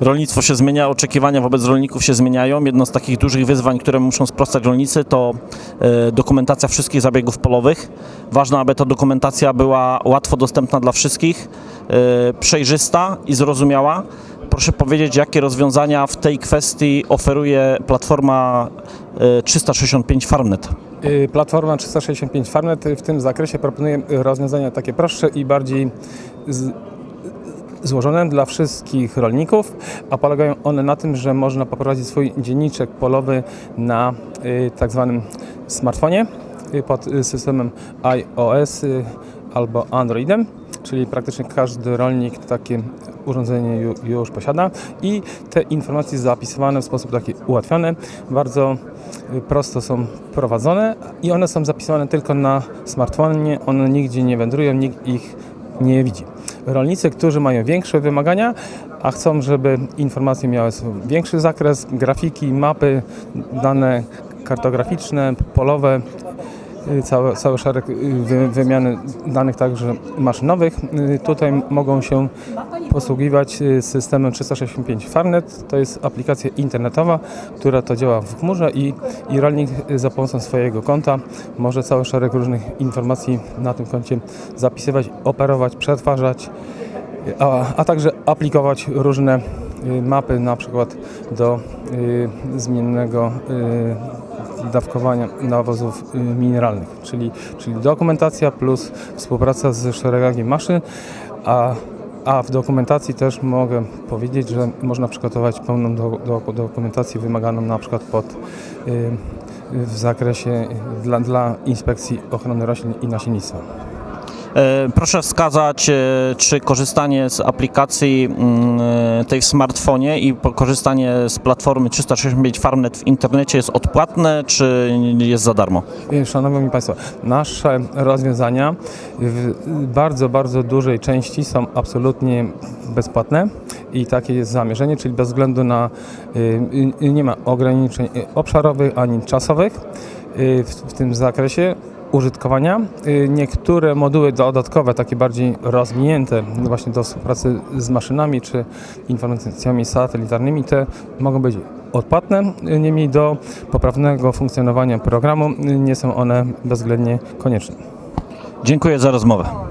Rolnictwo się zmienia, oczekiwania wobec rolników się zmieniają. Jedno z takich dużych wyzwań, które muszą sprostać rolnicy, to e, dokumentacja wszystkich zabiegów polowych. Ważne, aby ta dokumentacja była łatwo dostępna dla wszystkich, e, przejrzysta i zrozumiała. Proszę powiedzieć, jakie rozwiązania w tej kwestii oferuje platforma e, 365 Farmnet? Y, Platforma 365 Farmnet w tym zakresie proponuje rozwiązania takie prostsze i bardziej złożone dla wszystkich rolników, a polegają one na tym, że można poprowadzić swój dzienniczek polowy na y, tak zwanym smartfonie y, pod y, systemem iOS albo Androidem, czyli praktycznie każdy rolnik takie urządzenie ju, już posiada i te informacje zapisywane w sposób taki ułatwiony, bardzo prosto są prowadzone i one są zapisywane tylko na smartfonie, one nigdzie nie wędrują, nikt ich nie widzi. Rolnicy, którzy mają większe wymagania, a chcą, żeby informacje miały większy zakres, grafiki, mapy, dane kartograficzne, polowe, cały, cały szereg y, wy, wymiany danych także maszynowych. Y, Tutaj mogą się posługiwać y, systemem 365 Farnet. To jest aplikacja internetowa, która to działa w chmurze i, i rolnik y, za pomocą swojego konta może cały szereg różnych informacji na tym koncie zapisywać, operować, przetwarzać, y, a, a także aplikować różne y, mapy na przykład do y, zmiennego y, dawkowania nawozów y, mineralnych, czyli, czyli dokumentacja plus współpraca z szeregiem maszyn, a, a w dokumentacji też mogę powiedzieć, że można przygotować pełną do, do, dokumentację wymaganą na przykład pod y, w zakresie y, dla, dla inspekcji ochrony roślin i nasiennictwa. E, Proszę wskazać, e, czy korzystanie z aplikacji mm, e, tej w smartfonie i korzystanie z platformy 365 Farmnet w internecie jest odpłatne, czy jest za darmo? Szanowni Państwo, nasze rozwiązania w bardzo, bardzo dużej części są absolutnie bezpłatne i takie jest zamierzenie, czyli bez względu na, nie ma ograniczeń obszarowych ani czasowych w tym zakresie użytkowania. Y, Niektóre moduły dodatkowe, takie bardziej rozwinięte właśnie do współpracy z maszynami czy informacjami satelitarnymi, te mogą być odpłatne, y, niemniej do poprawnego funkcjonowania programu y, nie są one bezwzględnie konieczne. Dziękuję za rozmowę.